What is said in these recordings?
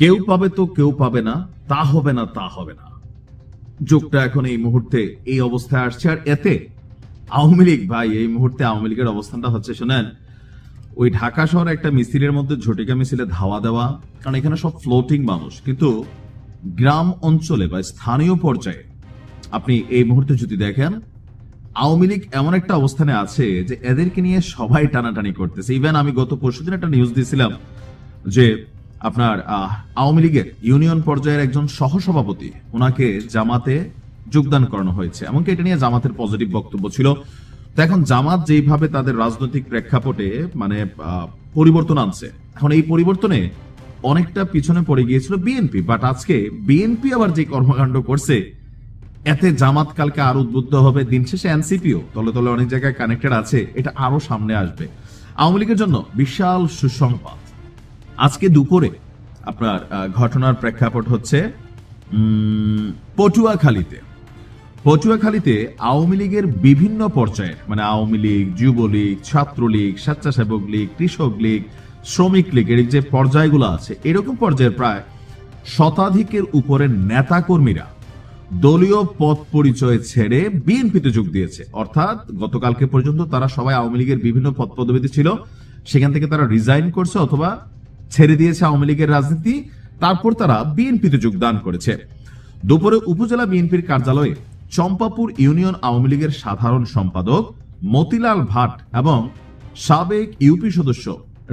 কেউ পাবে তো কেউ পাবে না, তা হবে না, তা হবে না। যুগটা এখন এই মুহূর্তে এই অবস্থায় আসছে, আর এতে আওয়ামী লীগ, ভাই, এই মুহূর্তে আওয়ামী লীগের অবস্থানটা হচ্ছে, শোনেন, ওই ঢাকা শহরে একটা মিছিলের মধ্যে ঝটিকা মিছিলে ধাওয়া দেওয়া, কারণ এখানে সব ফ্লোটিং মানুষ। কিন্তু গ্রাম অঞ্চলে বা স্থানীয় পর্যায়ে আপনি এই মুহূর্তে যদি দেখেন, আওয়ামী লীগ এমন একটা অবস্থানে আছে যে এদেরকে নিয়ে সবাই টানাটানি করতেছে। ইভেন আমি গত পরশুদিন একটা নিউজ দিয়েছিলাম যে আপনার আওয়ামী লীগের ইউনিয়ন পর্যায়ের একজন সহসভাপতি, ওনাকে জামাতে যোগদান করানো হয়েছে। এমনকি এটা নিয়ে জামাতের পজিটিভ বক্তব্য ছিল। তো এখন জামাত যেইভাবে তাদের রাজনৈতিক প্রেক্ষাপটে মানে পরিবর্তন আনছে, এখন এই পরিবর্তনে অনেকটা পিছনে পড়ে গিয়েছিল বিএনপি। বাট আজকে বিএনপি আবার যে কর্মকাণ্ড করছে, এতে জামাত কালকে আরও উদ্বুদ্ধ হবে, দিন শেষে এনসিপিও, তলে তলে অনেক জায়গায় কানেক্টেড আছে, এটা আরও সামনে আসবে। আওয়ামী লীগের জন্য বিশাল সুসংবাদ। আজকে দুপুরে আপনার ঘটনার প্রেক্ষাপট হচ্ছে পটুয়াখালীতে। পটুয়াখালীতে আওয়ামী লীগের বিভিন্ন পর্যায়ে মানে আওয়ামী লীগ, যুবলীগ, ছাত্রলীগ, স্বেচ্ছাসেবক লীগ, কৃষক লীগ, শ্রমিক লীগ, এর যে পর্যায়গুলো আছে, এরকম পর্যায়ের প্রায় শতাধিকের উপরে নেতাকর্মীরা দলীয় পদ পরিচয় ছেড়ে বিএনপিতে যোগ দিয়েছে। অর্থাৎ গতকালকে পর্যন্ত তারা সবাই আওয়ামী লীগের বিভিন্ন পদ পদবিতে ছিল। সেখান থেকে তারা রিজাইন করছে অথবা ছেড়ে দিয়েছে আওয়ামী লীগের রাজনীতি, তারপর তারা বিএনপিতে যোগদান করেছে। দুপুরে উপজেলা বিএনপির কার্যালয়ে চম্পাপুর ইউনিয়ন আওয়ামী লীগের সাধারণ সম্পাদক মতিলাল ভাট এবং সাবেক ইউপি সদস্য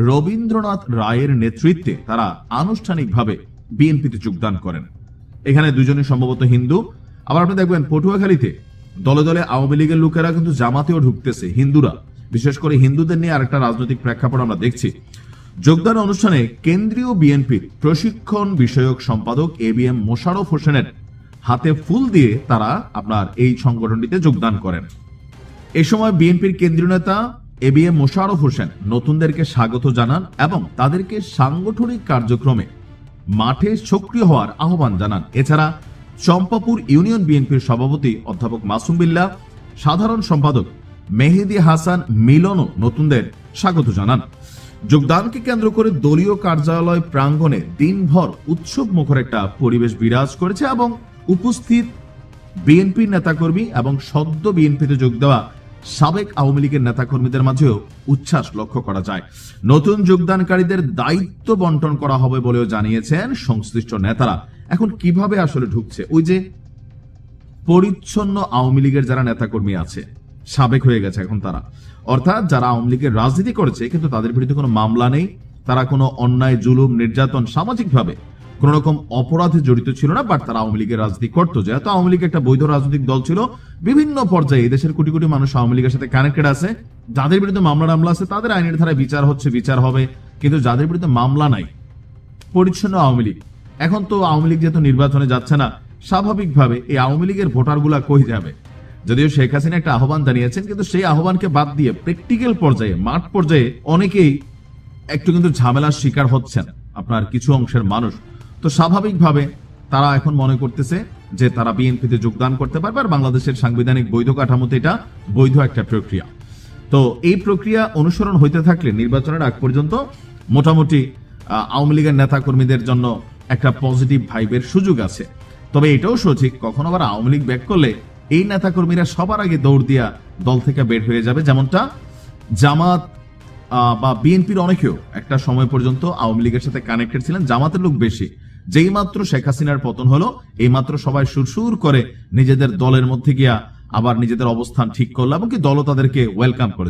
রবীন্দ্রনাথ রায়ের নেতৃত্বে তারা আনুষ্ঠানিকভাবে বিএনপিতে যোগদান করেন। এখানে দুজনে সম্ভবত হিন্দু। আবার আপনি দেখবেন পটুয়াখালীতে দলে দলে আওয়ামী লীগের লোকেরা কিন্তু জামাতেও ঢুকতেছে, হিন্দুরা। বিশেষ করে হিন্দুদের নিয়ে আরেকটা রাজনৈতিক প্রেক্ষাপট আমরা দেখছি। যোগদান অনুষ্ঠানে কেন্দ্রীয় বিএনপির প্রশিক্ষণ বিষয়ক সম্পাদক এ বি এম মোশারফ হোসেনের হাতে ফুল দিয়ে তারা আপনার এই সংগঠনটিতে যোগদান করেন। এ সময় বিএনপির কেন্দ্রীয় নেতা A B M Mosharraf Hossain নতুনদেরকে স্বাগত জানান এবং তাদেরকে সাংগঠনিক কার্যক্রমে মাঠে সক্রিয় হওয়ার আহ্বান জানান। এছাড়া চম্পাপুর ইউনিয়ন বিএনপির সভাপতি অধ্যাপক মাসুম বিল্লাহ সাধারণ সম্পাদক মেহেদি হাসান মিলনও নতুনদের স্বাগত জানান। যোগদানকে কেন্দ্র করে দলীয় কার্যালয় প্রাঙ্গণে দিনভর উৎসব মুখর একটা পরিবেশ বিরাজ করেছে এবং উপস্থিত বিএনপির নেতাকর্মী এবং সদ্য বিএনপিতে যোগ দেওয়া সাবেক আওয়ামী লীগের নেতাকর্মীদের মাঝেও উচ্ছ্বাস লক্ষ্য করা যায়। নতুন যোগদানকারীদের দায়িত্ব বন্টন করা হবে বলেও জানিয়েছেন সংশ্লিষ্ট নেতারা। এখন কীভাবে আসলে ঢুকছে? ওই যে পরিচ্ছন্ন আওয়ামী লীগের যারা নেতাকর্মী আছে সাবেক হয়ে গেছে এখন তারা। অর্থাৎ যারা আওয়ামী লীগের রাজনীতি করেছে, কিন্তু তাদের বিরুদ্ধে কোনো মামলা নেই, তারা কোনো অন্যায়, জুলুম, নির্যাতন সামাজিকভাবে কোন রকম অপরাধে জড়িত ছিল না বাট তারা আওয়ামী লীগের রাজনীতি করতো। যেহেতু আওয়ামী লীগ একটা বৈধ রাজনৈতিক দল ছিল, বিভিন্ন পর্যায়ে দেশের কোটি কোটি মানুষ আওয়ামী লীগের সাথে কানেক্টেড আছে। যাদের বিরুদ্ধে মামলা টামলা আছে, তাদের আইনের ধারায় বিচার হচ্ছে, বিচার হবে, কিন্তু যাদের বিরুদ্ধে মামলা নাই, পরিচ্ছন্ন আওয়ামী লীগ। এখন তো আওয়ামী লীগ যেহেতু নির্বাচনে যাচ্ছে না, স্বাভাবিকভাবে এই আওয়ামী লীগের ভোটারগুলা কই যাবে? যদিও শেখ হাসিনা একটা আহ্বান জানিয়েছেন, কিন্তু সেই আহ্বানকে বাদ দিয়ে প্র্যাকটিক্যাল পর্যায়ে, মাঠ পর্যায়ে অনেকেই একটু কিন্তু ঝামেলার শিকার হচ্ছেন আপনার কিছু অংশের মানুষ। তো স্বাভাবিকভাবে তারা এখন মনে করতেছে যে তারা বিএনপিতে যোগদান করতে পারবে আর বাংলাদেশের সাংবিধানিক বৈধ কাঠামোতে এটা বৈধ একটা প্রক্রিয়া। তো এই প্রক্রিয়া অনুসরণ হইতে থাকলে নির্বাচনের আগ পর্যন্ত মোটামুটি আওয়ামী লীগের নেতা কর্মীদের জন্য একটা পজিটিভ ভাইবের সুযোগ আছে। তবে এটাও সঠিক, কখনো আবার আওয়ামী লীগ ব্যাক করলে এই নেতাকর্মীরা সবার আগে দৌড় দিয়া দল থেকে বের হয়ে যাবে, যেমনটা জামাত বা বিএনপির অনেকেও একটা সময় পর্যন্ত আওয়ামী লীগের সাথে কানেক্টেড ছিলেন, জামাতের লোক বেশি। যেই মাত্র শেখ হাসিনার পতন হলো, এই মাত্র সবাই সুরসুর করে নিজেদের দলের মধ্যে গিয়া আবার নিজেদের অবস্থান ঠিক করল এবং কি দলও তাদেরকে ওয়েলকাম করে